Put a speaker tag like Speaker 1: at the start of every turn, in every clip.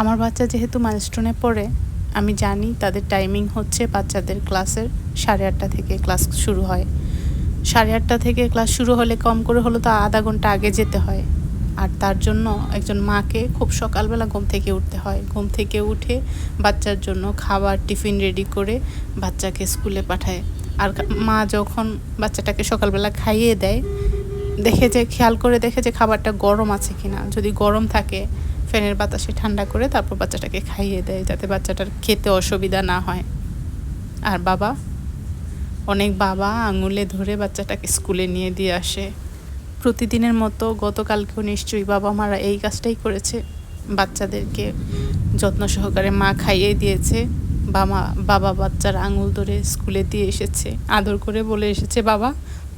Speaker 1: আমার বাচ্চা যেহেতু মাইলস্টোনে পড়ে, আমি জানি তাদের টাইমিং হচ্ছে বাচ্চাদের ক্লাসের সাড়ে আটটা থেকে ক্লাস শুরু হয়। সাড়ে আটটা থেকে ক্লাস শুরু হলে কম করে হলো তো আধা ঘণ্টা আগে যেতে হয়। আর তার জন্য একজন মাকে খুব সকালবেলা ঘুম থেকে উঠতে হয়। ঘুম থেকে উঠে বাচ্চার জন্য খাবার, টিফিন রেডি করে বাচ্চাকে স্কুলে পাঠায়। আর মা যখন বাচ্চাটাকে সকালবেলা খাইয়ে দেয়, দেখে যে, খেয়াল করে দেখে যে খাবারটা গরম আছে কিনা। যদি গরম থাকে ফ্যানের বাতাসে ঠান্ডা করে তারপর বাচ্চাটাকে খাইয়ে দেয় যাতে বাচ্চাটার খেতে অসুবিধা না হয়। আর বাবা, অনেক বাবা আঙুলে ধরে বাচ্চাটাকে স্কুলে নিয়ে দিয়ে আসে। প্রতিদিনের মতো গতকালকেও নিশ্চয়ই বাবা মারা এই কাজটাই করেছে। বাচ্চাদেরকে যত্ন সহকারে মা খাইয়ে দিয়েছে। বাবা বাবা বাচ্চার আঙুল ধরে স্কুলে দিয়ে এসেছে। আদর করে বলে এসেছে, বাবা,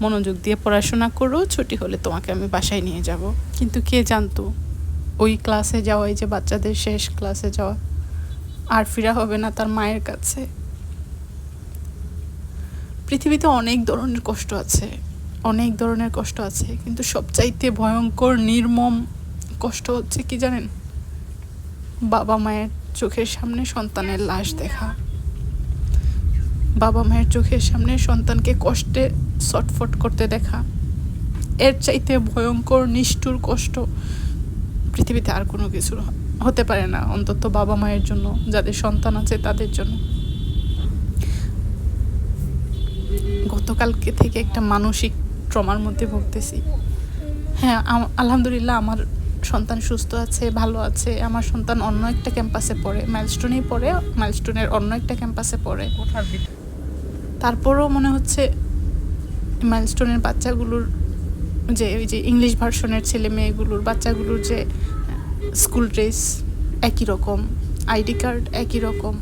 Speaker 1: মনোযোগ দিয়ে পড়াশোনা করো, ছুটি হলে তোমাকে আমি বাসায় নিয়ে যাব। কিন্তু কে জানতো ওই ক্লাসে যাওয়াই যে বাচ্চাদের শেষ ক্লাসে যাওয়া। আর ফিরা হবে না তার মায়ের কাছে। পৃথিবীতে অনেক ধরনের কষ্ট আছে, অনেক ধরনের কষ্ট আছে, কিন্তু সবচাইতে ভয়ঙ্কর, নির্মম কষ্ট হচ্ছে কি জানেন? বাবা মায়ের চোখের সামনে সন্তানের লাশ দেখা। বাবা মায়ের চোখের সামনে সন্তানকে কষ্টে ছটফট করতে দেখা। এর চাইতে ভয়ঙ্কর, নিষ্ঠুর কষ্ট পৃথিবীতে আর কোনো কিছু হতে পারে না অন্তত বাবা মায়ের জন্য যাদের সন্তান আছে তাদের জন্য। গতকালকে থেকে একটা মানসিক ট্রমার মধ্যে ভুগতেছি। হ্যাঁ আলহামদুলিল্লাহ আমার সন্তান সুস্থ আছে ভালো আছে। আমার সন্তান অন্য একটা ক্যাম্পাসে পড়ে মাইলস্টোনেই পড়ে মাইলস্টোনের অন্য একটা ক্যাম্পাসে পড়ে।
Speaker 2: ভিতরে?
Speaker 1: মনে হচ্ছে মাইলস্টোনের বাচ্চাগুলোর যে ওই যে ইংলিশ ভার্সনের ছেলে মেয়েগুলোর, বাচ্চাগুলোর যে স্কুল ড্রেস একই রকম আইডি কার্ড একই রকম।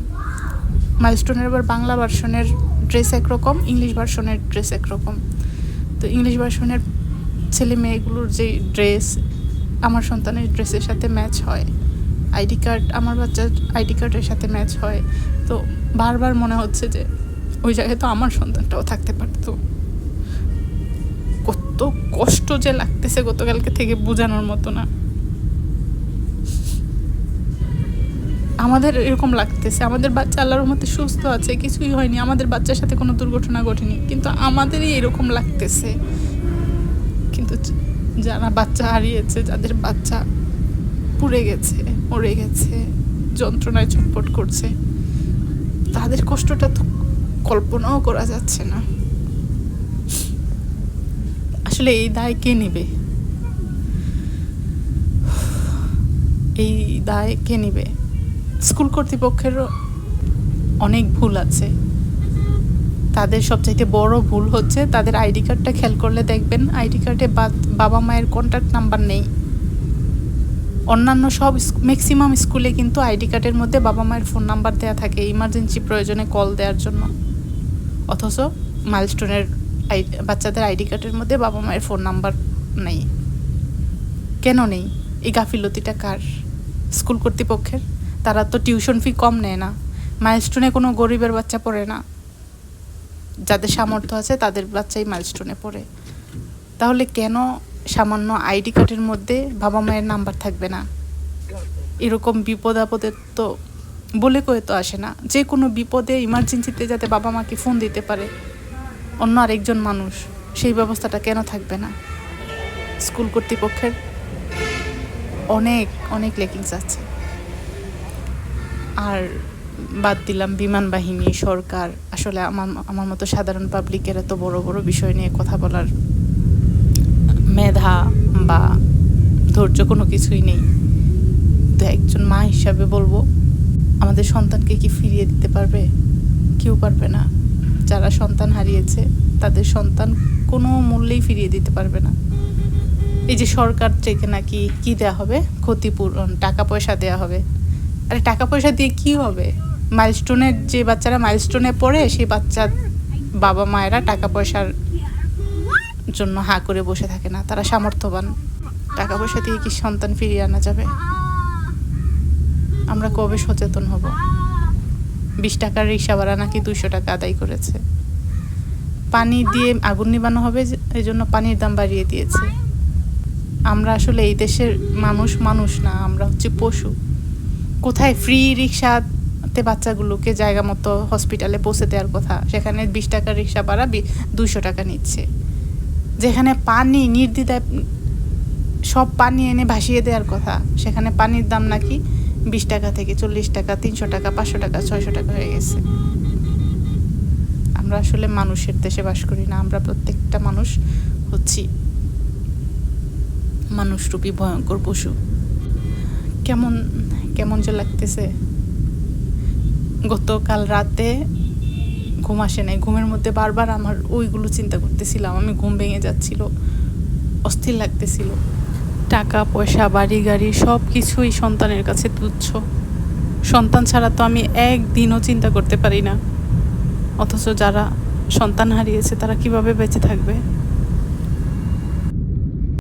Speaker 1: মাইলস্টোনের আবার বাংলা ভার্সনের ড্রেস একরকম ইংলিশ ভার্সনের ড্রেস একরকম তো ইংলিশ ভার্সনের ছেলে মেয়েগুলোর যে ড্রেস আমার সন্তানের ড্রেসের সাথে ম্যাচ হয়। আইডি কার্ড আমার বাচ্চার আইডি কার্ডের সাথে ম্যাচ হয়। তো বারবার মনে হচ্ছে যে, ওই জায়গায় তো আমার সন্তানটাও থাকতে পারতো। কত কষ্ট যে লাগতেছে গতকালকে থেকে বোঝানোর মতো না। আমাদের এরকম লাগতেছে। আমাদের বাচ্চা আল্লাহর মতে সুস্থ আছে, কিছুই হয়নি। আমাদের বাচ্চার সাথে কোনো দুর্ঘটনা ঘটেনি। কিন্তু আমাদেরই এরকম লাগতেছে। কিন্তু যারা বাচ্চা হারিয়েছে, যাদের বাচ্চা পুড়ে গেছে, মরে গেছে, যন্ত্রণায় ছটফট করছে, তাদের কষ্টটা তো কল্পনাও করা যাচ্ছে না। আসলে এই দায় কে নেবে? এই দায় কে নেবে? স্কুল কর্তৃপক্ষেরও অনেক ভুল আছে। তাদের সবচাইতে বড় ভুল হচ্ছে তাদের আইডি কার্ডটা খেয়াল করলে দেখবেন আইডি কার্ডে বাবা মায়ের কন্ট্যাক্ট নাম্বার নেই। অন্যান্য সব ম্যাক্সিমাম স্কুলে কিন্তু আইডি কার্ডের মধ্যে বাবা মায়ের ফোন নাম্বার দেওয়া থাকে ইমার্জেন্সি প্রয়োজনে কল দেওয়ার জন্য। অথচ মাইলস্টোনের বাচ্চাদের আইডি কার্ডের মধ্যে বাবা মায়ের ফোন নাম্বার নেই। কেন নেই? এই গাফিলতিটা কার? স্কুল কর্তৃপক্ষের? তারা তো টিউশন ফি কম নেয় না। মাইলস্টোনে কোনো গরিবের বাচ্চা পড়ে না। যাদের সামর্থ্য আছে তাদের বাচ্চাই মাইলস্টোনে পড়ে। তাহলে কেন সামান্য আইডি কার্ডের মধ্যে বাবা মায়ের নাম্বার থাকবে না? এরকম বিপদ আপদের তো বলে কয়ে তো আসে না। যে কোনো বিপদে ইমার্জেন্সিতে যাতে বাবা মাকে ফোন দিতে পারে। অন্য আরেকজন মানুষ, সেই ব্যবস্থাটা কেন থাকবে না? স্কুল কর্তৃপক্ষের অনেক অনেক লেকিংস আছে। আর বাদ দিলাম বিমান বাহিনী, সরকার, আসলে আমার আমার মতো সাধারণ পাবলিকের এত বড় বড় বিষয় নিয়ে কথা বলার মেধা বা ধৈর্য কোনো কিছুই নেই। তো একজন মা হিসাবে বলব, আমাদের সন্তানকে কি ফিরিয়ে দিতে পারবে? কেউ পারবে না। যারা সন্তান হারিয়েছে, তাদের সন্তান কোনো মূল্যেই ফিরিয়ে দিতে পারবে না। এই যে সরকার থেকে নাকি কি দেওয়া হবে? ক্ষতিপূরণ, টাকা পয়সা দেওয়া হবে। আরে টাকা পয়সা দিয়ে কি হবে? মাইলস্টোনের যে বাচ্চারা মাইলস্টোনে পড়ে, সেই বাচ্চার বাবা মায়েরা টাকা পয়সার জন্য হা করে বসে থাকে না। তারা সামর্থ্যবান। টাকা পয়সা দিয়ে কি সন্তান ফিরিয়ে আনা যাবে? আমরা কবে সচেতন হব? বিশ টাকার রিক্সা ভাড়া নাকি দুশো টাকা আদায় করেছে। পানি দিয়ে আগুন নিবানো হবে এই জন্য পানির দাম বাড়িয়ে দিয়েছে। আমরা আসলে এই দেশের মানুষ মানুষ না, আমরা হচ্ছে পশু। কোথায় ফ্রি রিক্সাতে বাচ্চাগুলোকে জায়গা মতো হসপিটালে পৌঁছে দেওয়ার কথা, সেখানে বিশ টাকা রিক্সা ভাড়া দুশো টাকা নিচ্ছে। যেখানে পানি নির্দ্বিধায় সব পানি এনে ভাসিয়ে দেওয়ার কথা, সেখানে পানির দাম নাকি বিশ টাকা থেকে চল্লিশ টাকা, তিনশো টাকা, পাঁচশো টাকা, ছয়শো টাকা হয়ে গেছে। আমরা আসলে মানুষের দেশে বাস করি না, আমরা প্রত্যেকটা মানুষ হচ্ছি মানুষরূপী ভয়ঙ্কর পশু। কেমন কেমন যে লাগতেছে। গতকাল রাতে ঘুম আসে নাই। ঘুমের মধ্যে বারবার আমার ওইগুলো চিন্তা করতেছিলাম। আমি ঘুম ভেঙে যাচ্ছিল, অস্থির লাগতেছিল। টাকা পয়সা বাড়ি গাড়ি সব কিছুই সন্তানের কাছে তুচ্ছ। সন্তান ছাড়া তো আমি একদিনও চিন্তা করতে পারি না। অথচ যারা সন্তান হারিয়েছে তারা কীভাবে বেঁচে থাকবে?